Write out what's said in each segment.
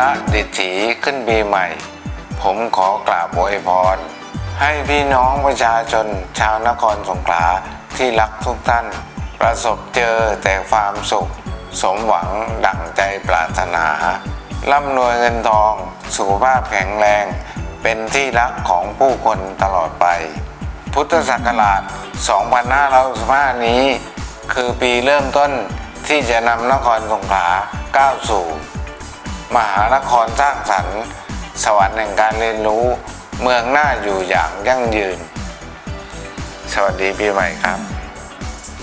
รดิถีขึ้นปีใหม่ ผมขอกราบอวยพร ให้พี่น้องประชาชนชาวนครสงขลาที่รักทุกท่าน ประสบเจอแต่ความสุข สมหวังดั่งใจปรารถนาร่ำรวยเงินทอง สุขภาพแข็งแรง เป็นที่รักของผู้คนตลอดไป พุทธศักราช 2565 นี้ คือปีเริ่มต้นที่จะนำนครสงขลาก้าวสู่ มหานครสร้างสรรค์ สวรรค์แห่งการเรียนรู้ เมืองน่าอยู่อย่างยั่งยืน สวัสดีปีใหม่ครับ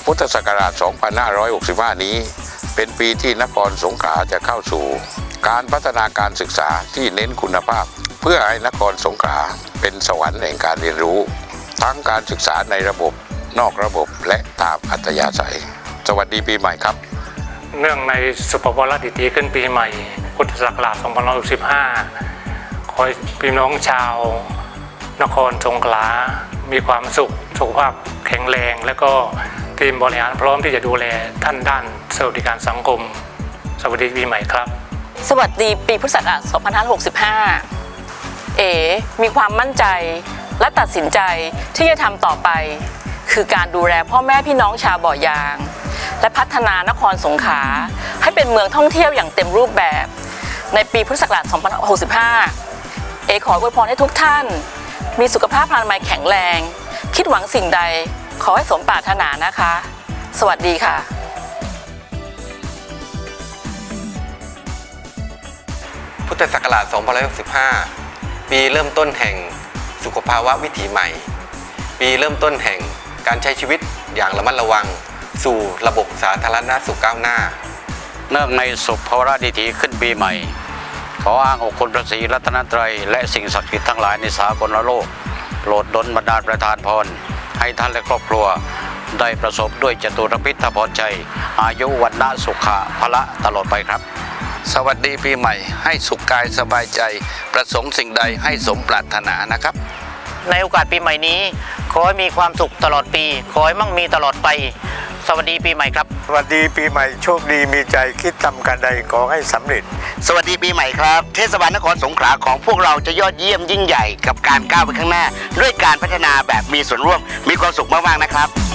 พุทธศักราช 2565 นี้ เป็นปีที่นครสงขลาจะเข้าสู่ การพัฒนาการศึกษาที่เน้นคุณภาพ เพื่อให้นครสงขลาเป็นสวรรค์แห่งการเรียนรู้ ทั้งการศึกษาในระบบ นอกระบบและตามอัธยาศัย สวัสดีปีใหม่ครับ เนื่องในสุภวรดิตีขึ้นปีใหม่ พุทธศักราช2565 ขอให้พี่น้องชาวนครสงขลา มีความสุข สุขภาพแข็งแรง และก็ทีมบริหารพร้อมที่จะดูแลท่านด้านสวัสดิการสังคม สวัสดีปีใหม่ครับ สวัสดีปีพุทธศักราช2565 เอ๋มีความมั่นใจและตัดสินใจที่จะทำต่อไป คือการดูแลพ่อแม่พี่น้องชาวบ่อยาง และพัฒนานครสงขลาให้เป็นเมืองท่องเที่ยวอย่างเต็มรูปแบบ ในปีพุทธศักราช2565 เอ๋ขออวยพรให้ทุกท่าน มีสุขภาพพลานามัยแข็งแรง คิดหวังสิ่งใดขอให้สมปรารถนานะคะ สวัสดีค่ะ พุทธศักราช2565 ปีเริ่มต้นแห่งสุขภาวะวิถีใหม่ ปีเริ่มต้นแห่งการใช้ชีวิตอย่างระมัดระวัง สู่ระบบสาธารณสุขก้าวหน้า เนื่องในสุภวรดิถีขึ้นปีใหม่ ขออ้างองค์คุณพระศรีรัตนตรัย และสิ่งศักดิ์สิทธิ์ทั้งหลายในสากลโลกโปรดดลบันดาลประทานพร ให้ท่านและครอบครัว ได้ประสบด้วยจตุรพิธพรชัย อายุวันนะสุขะพละตลอดไปครับ สวัสดีปีใหม่ ให้สุขกายสบายใจ ประสงค์สิ่งใดให้สมปรารถนานะครับ ในโอกาสปีใหม่นี้ ขอให้มีความสุขตลอดปี ขอให้มั่งมีตลอดไป สวัสดีปีใหม่ครับ สวัสดีปีใหม่โชคดีมีใจคิดทำการใดขอให้สำเร็จ สวัสดีปีใหม่ครับ เทศบาลนครสงขลาของพวกเราจะยอดเยี่ยมยิ่งใหญ่กับการก้าวไปข้างหน้า ด้วยการพัฒนาแบบมีส่วนร่วมมีความสุขมากๆนะครับ